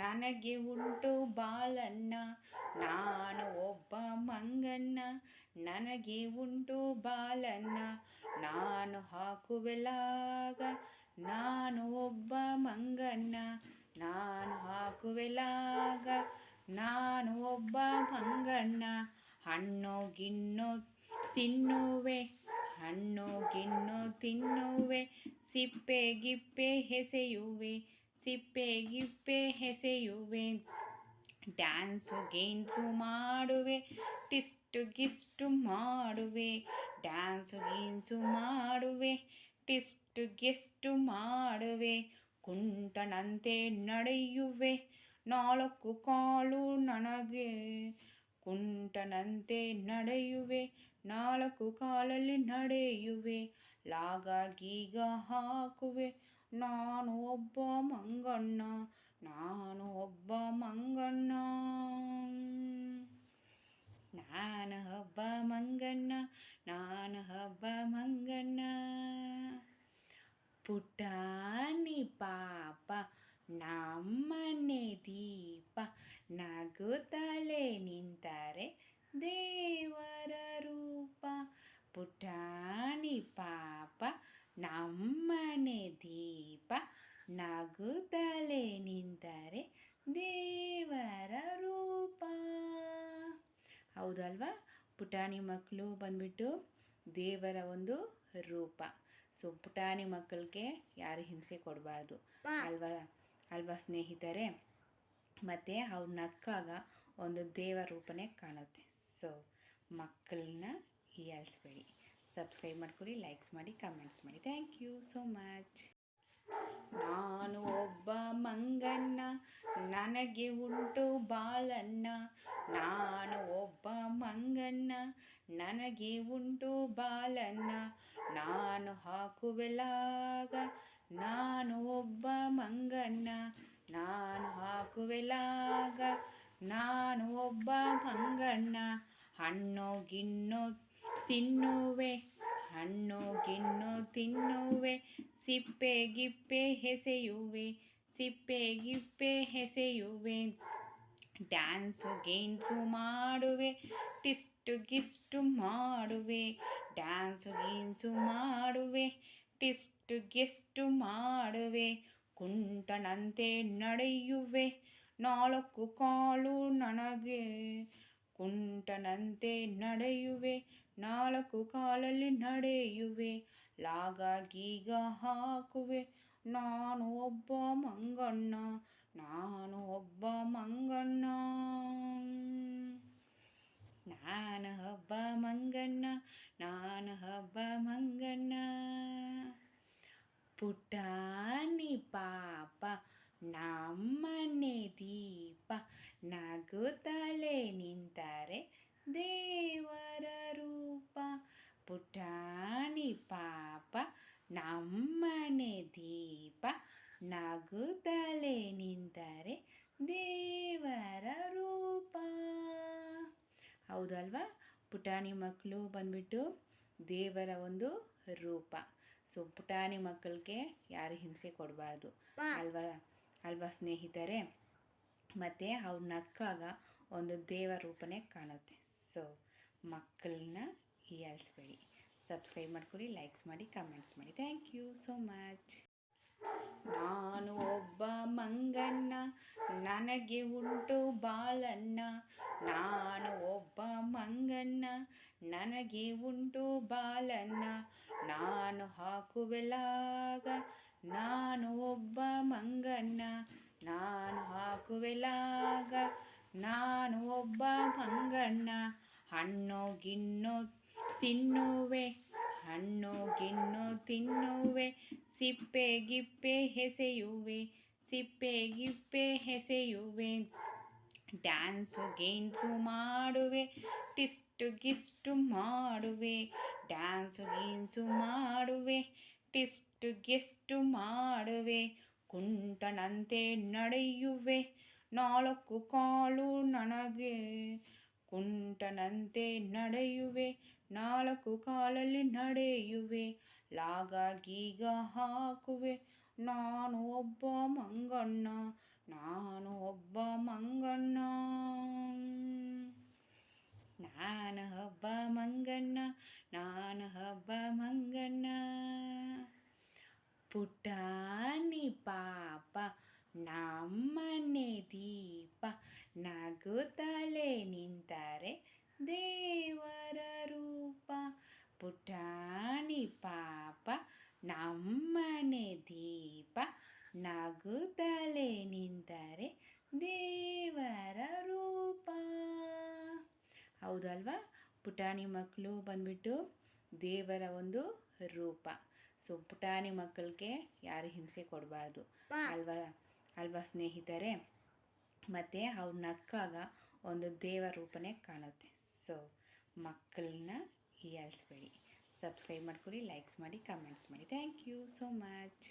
ನನಗೆ ಉಂಟು ಬಾಲಣ್ಣ, ನಾನು ಒಬ್ಬ ಮಂಗಣ್ಣ, ನನಗೆ ಉಂಟು ಬಾಲಣ್ಣ, ನಾನು ಹಾಕುವೆಲಾಗ ನಾನು ಒಬ್ಬ ಮಂಗಣ್ಣ, ನಾನು ಹಾಕುವೆಲಾಗ ನಾನು ಒಬ್ಬ ಮಂಗಣ್ಣ, ಹಣ್ಣು ಗಿಣ್ಣು ತಿನ್ನುವೆ, ಹಣ್ಣು ಗಿಣ್ಣು ತಿನ್ನುವೆ, ಸಿಪ್ಪೆ ಗಿಪ್ಪೆ ಎಸೆಯುವೆ ಸಿಪ್ಪೆ ಗಿಪ್ಪೆ ಎಸೆಯುವೆ ಡ್ಯಾನ್ಸು ಗೇನ್ಸು ಮಾಡುವೆ ಟಿಸ್ಟು ಗಿಸ್ಟು ಮಾಡುವೆ ಡ್ಯಾನ್ಸು ಗೀನ್ಸು ಮಾಡುವೆ ಟಿಸ್ಟು ಗೆಸ್ಟು ಮಾಡುವೆ ಕುಂಟನಂತೆ ನಡೆಯುವೆ ನಾಲ್ಕು ಕಾಲು ನನಗೆ ಕುಂಟನಂತೆ ನಡೆಯುವೆ ನಾಲ್ಕು ಕಾಲಲ್ಲಿ ನಡೆಯುವೆ ಲಾಗ ಗೀಗ ಹಾಕುವೆ ನಾನು ಒಬ್ಬ ಮಂಗಣ್ಣ, ನಾನು ಒಬ್ಬ ಮಂಗಣ್ಣ. ನಾನು ಹಬ್ಬ ಮಂಗಣ್ಣ, ನಾನು ಹಬ್ಬ ಮಂಗಣ್ಣ. ಪುಟಾಣಿ ಪಾಪ, ನಮ್ಮನೆ ದೀಪ ನಗುತ್ತಲೇ ನಿಂತರೆ ದೇವರ ರೂಪ ಪುಟಾಣಿ ಪಾಪ ನಮ್ಮನೆ ದೀಪ ನಗುತ್ತಲೇ ನಿಂತರೆ ದೇವರ ರೂಪ. ಹೌದಲ್ವಾ? ಪುಟಾಣಿ ಮಕ್ಕಳು ಬಂದ್ಬಿಟ್ಟು ದೇವರ ಒಂದು ರೂಪ. ಸೊ ಪುಟಾಣಿ ಮಕ್ಕಳಿಗೆ ಯಾರು ಹಿಂಸೆ ಕೊಡಬಾರ್ದು. ಅಲ್ವಾ? ಅಲ್ವಾ ಸ್ನೇಹಿತರೆ? ಮತ್ತು ಅವ್ರು ನಕ್ಕಾಗ ಒಂದು ದೇವರ ರೂಪನೇ ಕಾಣುತ್ತೆ. ಸೊ ಮಕ್ಕಳನ್ನ ಹೀಯಾಳಿಸ್ಬೇಡಿ. ಸಬ್ಸ್ಕ್ರೈಬ್ ಮಾಡ್ಕೊಳ್ಳಿ ಲೈಕ್ಸ್ ಮಾಡಿ ಕಮೆಂಟ್ಸ್ ಮಾಡಿ. ಥ್ಯಾಂಕ್ ಯು ಸೋ ಮಚ್ ನಾನು ಒಬ್ಬ ಮಂಗಣ್ಣ, ನನಗೆ ಉಂಟು ಬಾಲಣ್ಣ. ನಾನು ಒಬ್ಬ ಮಂಗಣ್ಣ, ನನಗೆ ಉಂಟು ಬಾಲಣ್ಣ. ನಾನು ಹಾಕುವೆಲಾಗ ನಾನು ಒಬ್ಬ ಮಂಗಣ್ಣ. ನಾನು ಹಾಕುವೆಲಾಗ ನಾನು ಒಬ್ಬ ಮಂಗಣ್ಣ. ಹಣ್ಣು ಗಿಣ್ಣು ತಿನ್ನುವೆ, ಹಣ್ಣು ಗಿಣ್ಣು ತಿನ್ನುವೆ. ಸಿಪ್ಪೆ ಗಿಪ್ಪೆ ಹೆಸೆಯುವೆ ಸಿಪ್ಪೆ ಗಿಪ್ಪೆ ಎಸೆಯುವೆ ಡ್ಯಾನ್ಸು ಗೇನ್ಸು ಮಾಡುವೆ, ಟಿಸ್ಟು, ಗಿಸ್ಟು ಮಾಡುವೆ. ಡ್ಯಾನ್ಸು ಗೀನ್ಸು ಮಾಡುವೆ, ಟಿಸ್ಟು, ಗೆಸ್ಟು ಮಾಡುವೆ. ಕುಂಟನಂತೆ ನಡೆಯುವೆ, ನಾಲ್ಕು ಕಾಲು ನನಗೆ. ಕುಂಟನಂತೆ ನಡೆಯುವೆ, ನಾಲ್ಕು ಕಾಲಲ್ಲಿ ನಡೆಯುವೆ. ಲಾಗ ಗೀಗ ಹಾಕುವೆ ನಾನು ಒಬ್ಬ ಮಂಗಣ್ಣ ನಾನು ಒಬ್ಬ ಮಂಗಣ್ಣ ನಾನು ಒಬ್ಬ ಮಂಗಣ್ಣ ನಾನು ಒಬ್ಬ ಮಂಗಣ್ಣ ಪುಟಾಣಿ ಪಾಪ ನಮ್ಮನೆ ದೀಪ ನಗುತ್ತಲೇ ನಿಂತರೆ ದೇವರ ರೂಪ ಪುಟಾಣಿ ಪಾಪ ನಮ್ಮನೆ ದೀಪ ನಗುತ್ತಲೇ ನಿಂತರೆ ದೇವರ ರೂಪ. ಹೌದಲ್ವಾ? ಪುಟಾಣಿ ಮಕ್ಕಳು ಬಂದ್ಬಿಟ್ಟು ದೇವರ ಒಂದು ರೂಪ. ಸೊ ಪುಟಾಣಿ ಮಕ್ಕಳಿಗೆ ಯಾರು ಹಿಂಸೆ ಕೊಡಬಾರ್ದು. ಅಲ್ವಾ? ಅಲ್ವಾ ಸ್ನೇಹಿತರೆ? ಮತ್ತು ಅವ್ರು ನಕ್ಕಾಗ ಒಂದು ದೇವ ರೂಪನೇ ಕಾಣುತ್ತೆ. ಸೊ ಮಕ್ಕಳನ್ನ ಹೀಯಾಳಿಸ್ಬೇಡಿ. ಸಬ್ಸ್ಕ್ರೈಬ್ ಮಾಡ್ಕೊಳ್ಳಿ ಲೈಕ್ಸ್ ಮಾಡಿ ಕಮೆಂಟ್ಸ್ ಮಾಡಿ. ಥ್ಯಾಂಕ್ ಯು ಸೋ ಮಚ್ ನಾನು ಒಬ್ಬ ಮಂಗಣ್ಣ, ನನಗೆ ಉಂಟು ಬಾಲಣ್ಣ. ನಾನು ಒಬ್ಬ ಮಂಗಣ್ಣ, ನನಗೆ ಉಂಟು ಬಾಲಣ್ಣ. ನಾನು ಹಾಕುವೆಲಾಗ, ನಾನು ಒಬ್ಬ ಮಂಗಣ್ಣ. ನಾನು ಹಾಕುವೆಲಾಗ, ನಾನು ಒಬ್ಬ ಮಂಗಣ್ಣ. ಹಣ್ಣು, ಗಿಣ್ಣು ತಿನ್ನುವೆ. ಹಣ್ಣು ಗಿಣ್ಣು ತಿನ್ನುವೆ, ಸಿಪ್ಪೆ ಗಿಪ್ಪೆ ಹೆಸೆಯುವೆ ಸಿಪ್ಪೆ ಗಿಪ್ಪೆ ಹೆಸೆಯುವೆ ಡ್ಯಾನ್ಸು ಗೇನ್ಸು ಮಾಡುವೆ, ಟಿಸ್ಟು ಗಿಸ್ಟು ಮಾಡುವೆ. ಡ್ಯಾನ್ಸು ಗೀನ್ಸು ಮಾಡುವೆ, ಟಿಸ್ಟು ಗೆಸ್ಟು ಮಾಡುವೆ. ಕುಂಟನಂತೆ ನಡೆಯುವೆ, ನಾಲ್ಕು ಕಾಲು ನನಗೆ ಕುಂಟನಂತೆ ನಡೆಯುವೆ, ನಾಲ್ಕು ಕಾಲಲ್ಲಿ ನಡೆಯುವೆ ಲಾಗ ಗೀಗ ಹಾಕುವೆ, ನಾನು ಒಬ್ಬ ಮಂಗಣ್ಣ, ನಾನು ಒಬ್ಬ ಮಂಗಣ್ಣ. ನಾನು ಹಬ್ಬ ಮಂಗಣ್ಣ, ನಾನು ಹಬ್ಬ ಮಂಗಣ್ಣ. ಪುಟಾಣಿ ಪಾಪ ನಮ್ಮನೆ ದೀಪ ನಗುತ್ತಲೇ ನಿಂತರೆ ದೇವರ ರೂಪ ಪುಟಾಣಿ ಪಾಪ, ನಮ್ಮನೆ ದೀಪ ನಗುತ್ತಲೇ ನಿಂತರೆ ದೇವರ ರೂಪ. ಹೌದಲ್ವಾ? ಪುಟಾಣಿ ಮಕ್ಕಳು ಬಂದ್ಬಿಟ್ಟು ದೇವರ ಒಂದು ರೂಪ. ಸೊ ಪುಟಾಣಿ ಮಕ್ಕಳಿಗೆ ಯಾರು ಹಿಂಸೆ ಕೊಡಬಾರ್ದು. ಅಲ್ವಾ? ಅಲ್ವಾ ಸ್ನೇಹಿತರೆ? ಮತ್ತು ಅವ್ರು ನಕ್ಕಾಗ ಒಂದು ದೇವರ ರೂಪನೇ ಕಾಣುತ್ತೆ. ಸೊ ಮಕ್ಕಳನ್ನ ಹೀಯಾಳಿಸ್ಬೇಡಿ. ಸಬ್ಸ್ಕ್ರೈಬ್ ಮಾಡ್ಕೊಳ್ಳಿ ಲೈಕ್ಸ್ ಮಾಡಿ ಕಮೆಂಟ್ಸ್ ಮಾಡಿ. Thank you so much